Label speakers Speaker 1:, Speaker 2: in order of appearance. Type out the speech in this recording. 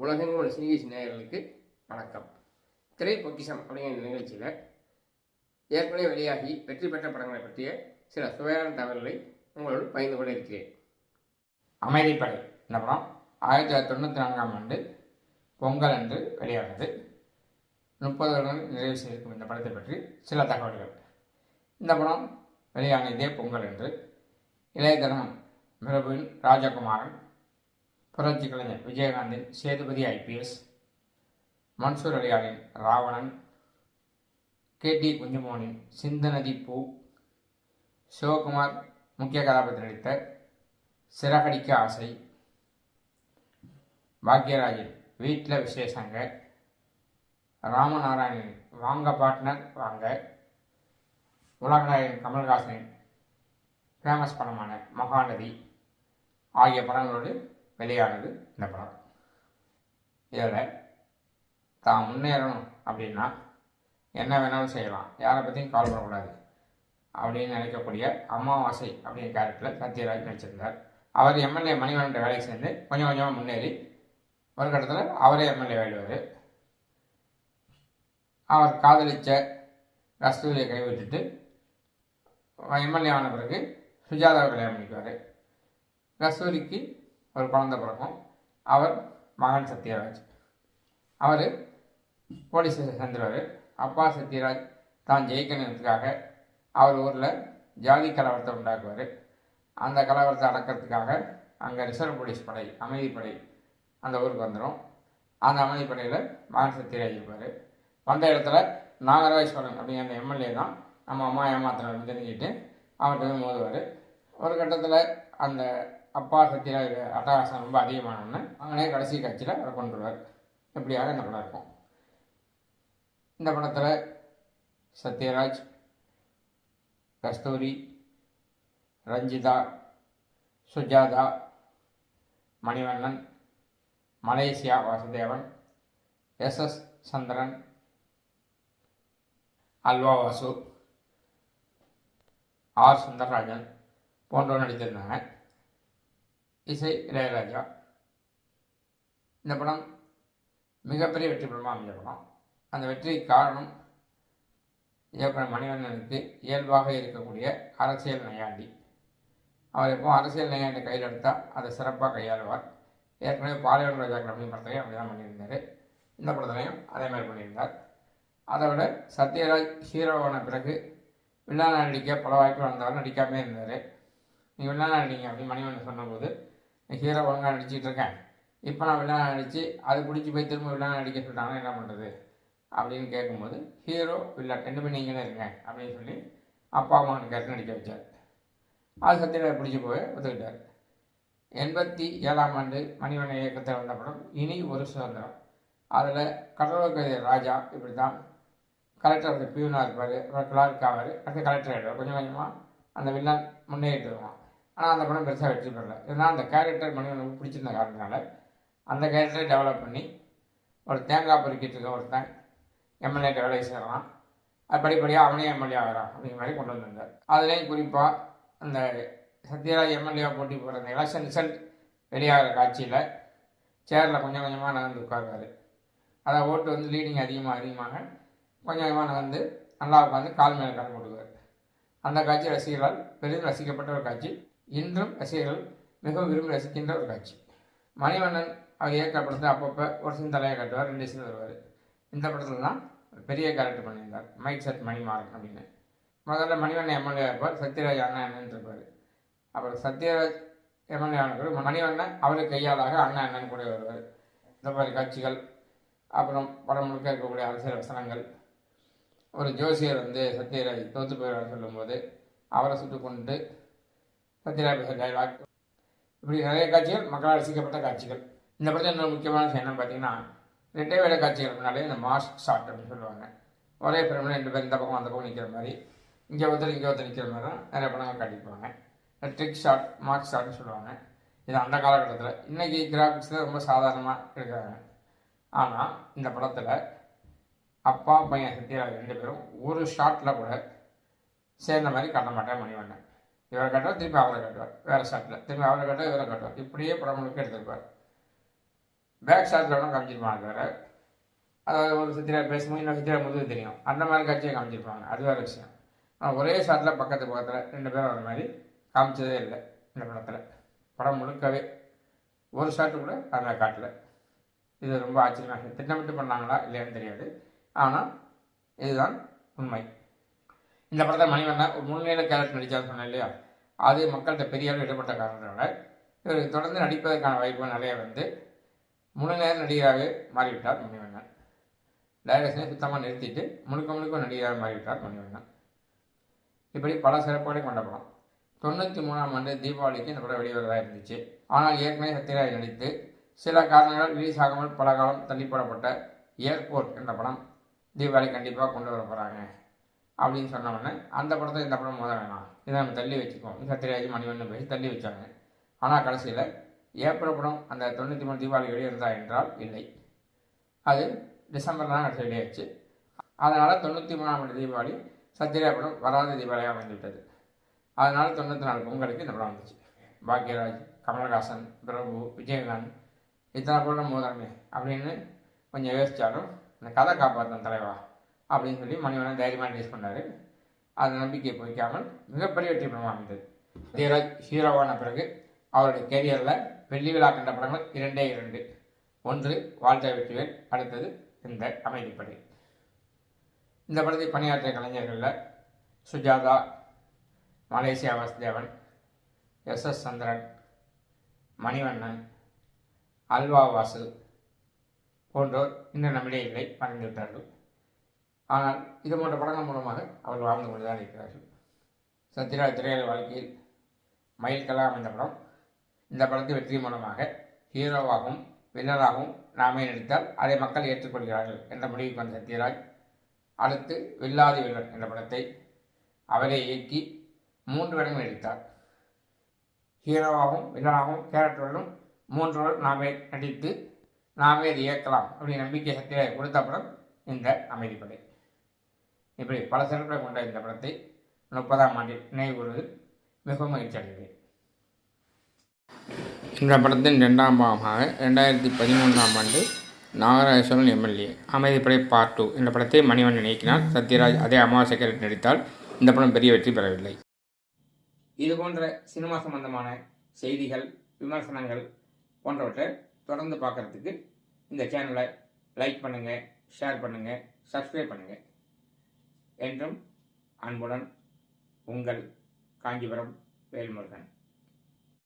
Speaker 1: உலகெங்கும் உள்ள சினிகேசி நேயர்களுக்கு வணக்கம். திரை பொக்கிஷம் அப்படிங்கிற நிகழ்ச்சியில் ஏற்கனவே வெளியாகி வெற்றி பெற்ற படங்களை பற்றிய சில சுவையான தகவல்களை உங்களோடு பகிர்ந்து கொள்ள இருக்கிறேன். அமைதிப்படை இந்த படம் ஆயிரத்தி தொள்ளாயிரத்தி தொண்ணூற்றி நான்காம் ஆண்டு பொங்கல் அன்று வெளியானது. முப்பது வருடங்கள் நிறைவு செய்திருக்கும் இந்த படத்தை பற்றி சில தகவல்கள். இந்த படம் வெளியான இதே பொங்கல் என்று இளையதனம் பிரபுவின் ராஜகுமாரன் புரட்சி கலைஞர் விஜயகாந்தின் சேதுபதி ஐபிஎஸ் மன்சூர் அலியாரின் ராவணன் கே டி குஞ்சுமோனின் சிந்தநதி பூ சிவகுமார் முக்கிய கதாபாத்திரம் நடித்த சிறகடிக்க ஆசை பாக்யராஜின் வீட்டில் விசேஷங்க ராமநாராயணன் வாங்க பாட்னர் வாங்க உலகநாயகன் கமல்ஹாசனின் ஃபேமஸ் படமான மகாநதி ஆகிய படங்களோடு வெளியானது இந்த படம். இதில் தான் முன்னேறணும் அப்படின்னா என்ன வேணாலும் செய்யலாம். யாரை பற்றியும் கால் பண்ணக்கூடாது அப்படின்னு நினைக்கக்கூடிய அமாவாசை அப்படிங்கிற கேரக்டரில் சத்யராஜ் நடிச்சிருந்தார். அவர் எம்எல்ஏ மணிவண்ட வேலைக்கு சேர்ந்து கொஞ்சம் கொஞ்சமாக முன்னேறி ஒரு கட்டத்தில் அவரே எம்எல்ஏ ஆயிடுவார். அவர் காதலித்த கஸ்தூரியை கைவிட்டுட்டு எம்எல்ஏ ஆன பிறகு சுஜாதாவை கல்யாணம் பண்ணிக்குவார். கஸ்தூரிக்கு ஒரு குழந்தை பிறக்கும். அவர் மகன் சத்யராஜ். அவர் போலீஸ் சேர்ந்துருவார். அப்பா சத்யராஜ் தான் ஜெயிக்கணுங்கிறதுக்காக அவர் ஊரில் ஜாதி கலவரத்தை உண்டாக்குவார். அந்த கலவரத்தை அடக்கிறதுக்காக அங்கே ரிசர்வ் போலீஸ் படை அமைதிப்படை அந்த ஊருக்கு வந்துடும் அந்த அமைதிப்படையில் மகன் சத்யராஜ் இருப்பார். வந்த இடத்துல நாகராஜேஸ்வரன் அப்படிங்கிற அந்த எம்எல்ஏ தான் நம்ம அம்மா ஏமாத்திரம் தெரிஞ்சுக்கிட்டு அவர்கிட்ட போய் மோதுவார். ஒரு கட்டத்தில் அந்த அப்பா சத்யராஜ் அட்டகாசம் ரொம்ப அதிகமானோன்னு அங்கனே கடைசி காட்சியில் அவரை கொண்டு இப்படியாக இந்த படம் இருக்கும். இந்த படத்தில் Sathyaraj Kasthuri Ranjitha Sujatha Manivannan Malaysia Vasudevan S S Chandran Alwa Vasu R Sundararajan போன்றோர் நடித்திருந்தாங்க. இசை இளையராஜா. இந்த படம் மிகப்பெரிய வெற்றி படமாக அமைஞ்ச படம். அந்த வெற்றிக்கு காரணம் இயக்குனர் மணிவண்ணனுக்கு இயல்பாக இருக்கக்கூடிய அரசியல் நையாண்டி. அவர் எப்போ அரசியல் நையாண்டி கையில் எடுத்தால் அதை சிறப்பாக கையாளுவார். ஏற்கனவே பாலியல் ராஜா அப்படின்னு படத்தையும் அப்படி தான் பண்ணியிருந்தார். இந்த படத்துலையும் அதே மாதிரி பண்ணியிருந்தார். அதை விட சத்யராஜ் ஹீரோவான பிறகு வில்லானா நடிக்க பல வாய்ப்புகள் வந்தாலும் நடிக்காமே இருந்தார். நீ வில்லானா நடிங்க அப்படின்னு மணிவண்ணன் சொன்னபோது ஹீரோ ஒழுங்காக நடிச்சிட்டு இருக்கேன். இப்போ நான் வில்லனாக நடித்து அது பிடிச்சி போய் திரும்ப வில்லனாக நடிக்க சொல்லிட்டாங்கன்னா என்ன பண்ணுறது அப்படின்னு கேட்கும்போது ஹீரோ வில்லன் ரெண்டுமே தான் இருங்க அப்படின்னு சொல்லி அப்பா அம்மா கேட்டு நடிக்க வச்சார். அது சத்யராஜ் பிடிச்சி போய் ஒத்துக்கிட்டார். எண்பத்தி ஏழாம் ஆண்டு மணிவண்ணன் இயக்கத்தில் வந்த படம் இனி ஒரு சுதந்திரம். அதில் கடலூர் ராஜா இப்படி தான் கலெக்டர் வந்து பியூனாக இருப்பார் அப்புறம் கிளார்க் ஆவார் அடுத்து கலெக்டர் ஆகிடுவார் கொஞ்சம் கொஞ்சமாக அந்த வில்லன் முன்னேறிட்டு வருவான். ஆனால் அந்த படம் பெருசாக வெற்றி பெறல. இருந்தால் அந்த கேரக்டர் மணிவனுக்கு பிடிச்சிருந்த காரணத்தினால அந்த கேரக்டரை டெவலப் பண்ணி ஒரு தேங்காய் பொறுக்கிட்டு இருக்க ஒருத்தன் எம்எல்ஏட்ட வேலை செய்கிறான் அது படிப்படியாக அவனே எம்எல்ஏ ஆகிறான் அப்படிங்கிற மாதிரி கொண்டு வந்திருந்தார். அதுலேயும் குறிப்பாக அந்த சத்யராஜ் எம்எல்ஏ போட்டி போகிற அந்த எலெக்ஷன் ரிசல்ட் வெளியாகிற காட்சியில் சேரில் கொஞ்சம் கொஞ்சமாக நகர்ந்து உட்காருவார் அதை ஓட்டு வந்து லீடிங் அதிகமாக அதிகமாக கொஞ்சம் கொஞ்சமாக நகர்ந்து நல்லா உட்காந்து கால் மேலே கால் போட்டுக்குவார். அந்த காட்சி ரசிகர்களால் பெரிதும் ரசிக்கப்பட்ட ஒரு காட்சி. இன்றும் ரசிகர்கள் மிகவும் விரும்பி ரசிக்கின்ற ஒரு காட்சி. மணிவண்ணன் அவர் இயக்க படத்தில் அப்பப்போ ஒரு சின்ன தலையை காட்டுவார் ரெண்டு சீன் வருவார் இந்த படத்தில் தான் பெரிய கேரக்டர் பண்ணியிருந்தார். மைக் செட் மணிமாறன் அப்படின்னு. முதல்ல மணிவண்ணன் எம்எல்ஏ இருப்பார் சத்யராஜ் அண்ணா அண்ணன் இருப்பார். அப்புறம் சத்யராஜ் எம்எல்ஏ ஆனவர் மணிவண்ணன் அவருக்கு கையாளாக அண்ணா அண்ணன் கூட வருவார். இந்த மாதிரி காட்சிகள். அப்புறம் படம் முழுக்க இருக்கக்கூடிய அரசியல் வசனங்கள். ஒரு ஜோசியர் வந்து சத்யராஜ் தோத்து போயிடுவார் சொல்லும்போது அவரை சுட்டு கொண்டு சத்யராஜ் டைலாக் இப்படி நிறைய காட்சிகள் மக்களால் ரசிக்கப்பட்ட காட்சிகள். இந்த படத்தில் இன்னொரு முக்கியமான விஷயம் பார்த்தீங்கன்னா ரெட்டை வேலை காட்சிகள் முன்னாலே இந்த மாஸ்க் ஷாட் அப்படின்னு சொல்லுவாங்க. ஒரே ஃபிலிமில் ரெண்டு பேர் இந்த பக்கம் அந்த பக்கம் நிற்கிற மாதிரி. இங்கே ஒருத்தர் இங்கே ஒருத்தர் நிற்கிற மாதிரி தான் நிறைய படங்கள் காட்டியிருப்பாங்க ட்ரிக் ஷாட் மார்க் ஷாட்னு சொல்லுவாங்க. இது அந்த காலகட்டத்தில். இன்றைக்கி கிராஃபிக்ஸில் ரொம்ப சாதாரணமாக எடுக்கிறாங்க. ஆனால் இந்த படத்தில் அப்பா பையன் சத்யராஜ் ரெண்டு பேரும் ஒரு ஷாட்டில் கூட சேர்ந்த மாதிரி காட்ட மாட்டேன் மணிவண்ணன். இவரை காட்டுவார் திருப்பி அவரை காட்டுவார் வேறு ஷாட்டில் திருப்பி அவரை காட்டுவார் இவரை கட்டுவார். இப்படியே படம் முழுக்க எடுத்திருப்பார் பேக் ஷாட்டில் வேணால் காமிச்சிருப்பாங்க வேறு அதாவது ஒரு சித்திரை பேசும்போது இன்னொரு சித்திரை முதுகு தெரியும். அந்த மாதிரி காட்சியை காமிச்சிருப்பாங்க. அது வேறு விஷயம். ஆனால் ஒரே ஷாட்டில் பக்கத்து பக்கத்தில் ரெண்டு பேரும் வர மாதிரி காமிச்சதே இல்லை இந்த படத்தில். படம் முழுக்கவே. ஒரு ஷாட்டு கூட அதில் காட்டல. இது ரொம்ப ஆச்சரியமாக திட்டமிட்டு பண்ணாங்களா இல்லையான்னு தெரியாது. ஆனால் இதுதான் உண்மை. இந்த படத்தை மணிவண்ணன் ஒரு முன்னிலை கேரக்டர் நடித்தான்னு சொன்னேன் இல்லையா? அது மக்கள்கிட்ட பெரிய அளவு இடப்பட்ட காரணத்தினால இவர் தொடர்ந்து நடிப்பதற்கான வாய்ப்பு நிறைய வந்து முழுநேர நடிகராகவே மாறிவிட்டார் மணிவண்ணன். டைரக்ஷனை சுத்தமாக நிறுத்திட்டு முழுக்க முழுக்க நடிகராக மாறிவிட்டார் மணிவண்ணன். இப்படி பல சிறப்புகளை கொண்ட படம். தொண்ணூற்றி மூணாம் ஆண்டு தீபாவளிக்கு இந்த படம் வெளிவரதாக இருந்துச்சு. ஆனால் ஏற்கனவே சத்யராஜ் நடித்து சில காரணங்களால் ரிலீஸ் ஆகாமல் பல காலம் தள்ளி போடப்பட்ட ஏர்போர்ட் என்ற படம் தீபாவளி கண்டிப்பாக கொண்டு வர போகிறாங்க அப்படின்னு சொன்ன உடனே அந்த படத்தை இந்த படம் மோத வேணாம். இதை நம்ம தள்ளி வச்சுக்குவோம். சத்யராஜ் மணிவண்ணன் பேசி தள்ளி வச்சாங்க. ஆனால் கடைசியில் ஏப்ரல் படம் அந்த தொண்ணூற்றி மூணு தீபாவளி வெளியிருந்தா என்றால் இல்லை. அது டிசம்பர் தான் கடைசி வெளியாச்சு அதனால் தொண்ணூற்றி மூணாம் ஆண்டு தீபாவளி சத்யராஜ் படம் வராத தீபாவளியாக அமைந்துவிட்டது. அதனால் தொண்ணூற்றி நாலு பொங்கலுக்கு இந்த படம் வந்துச்சு. பாக்யராஜ் கமல்ஹாசன் பிரபு விஜயகாந்த் இத்தனை படம் மோதாமே அப்படின்னு கொஞ்சம் யோசித்தாலும் இந்த கதை காப்பாற்றும் தலைவா அப்படின்னு சொல்லி மணிவண்ணன் தைரியமாக ரிலீஸ் பண்ணார். அந்த நம்பிக்கை பொய்க்காமல் மிகப்பெரிய வெற்றி படமாக அமைந்தது. தீரஜ் ஹீரோவான பிறகு அவருடைய கெரியரில் வெள்ளி விழா கண்ட படங்கள் இரண்டே இரண்டு. ஒன்று வாழ்த்த வெற்றிவேல். அடுத்தது இந்த அமைதிப்படை. இந்த படத்தில் பணியாற்றிய கலைஞர்களில் Sujatha Malaysia Vasudevan S S Chandran Manivannan Alwa Vasu போன்றோர் இந்த நம்மிடையே இல்லை. மறைந்துவிட்டார்கள் ஆனால் இது போன்ற படங்கள் மூலமாக அவர்கள் வாழ்ந்து கொண்டுதான் இருக்கிறார்கள். சத்யராஜ் திரையுலக வாழ்க்கையில் மயில்கலாம் அமைந்த படம் இந்த படத்தின் வெற்றி மூலமாக ஹீரோவாகவும் வில்லனாகவும் நாமே நடித்தால் அதை மக்கள் ஏற்றுக்கொள்கிறார்கள் என்ற முடிவுக்கு வந்த சத்யராஜ் அடுத்து வில்லாதி வில்லன் என்ற படத்தை அவரே இயக்கி மூன்று இடங்கள் நடித்தார் ஹீரோவாகவும் வில்லனாகவும் கேரக்டர்களும் மூன்று நாமே நடித்து நாமே அதை இயக்கலாம் அப்படி நம்பிக்கை சத்யராஜ் கொடுத்த படம் இந்த அமைதிப்படை இப்படி பல சிறப்புகளை கொண்ட இந்த படத்தை முப்பதாம் ஆண்டில் நினைவுகூறுவது மிகவும் மகிழ்ச்சி அடைகிறேன். இந்த படத்தின் ரெண்டாம் பாகமாக ரெண்டாயிரத்தி பதிமூன்றாம் ஆண்டு Nagarajeswaran MLA Amaidhippadai part two இந்த படத்தை மணிவண்ணன் இயக்கினார். சத்யராஜ் அதே அமாவாசை நடித்தால் இந்த படம் பெரிய வெற்றி பெறவில்லை. இது போன்ற சினிமா சம்பந்தமான செய்திகள் விமர்சனங்கள் போன்றவற்றை தொடர்ந்து பார்க்குறதுக்கு இந்த சேனலை லைக் பண்ணுங்கள் ஷேர் பண்ணுங்கள் சப்ஸ்கிரைப் பண்ணுங்கள் என்றும் அன்புடன் உங்கள் காஞ்சிபுரம் வேல்முருகன்.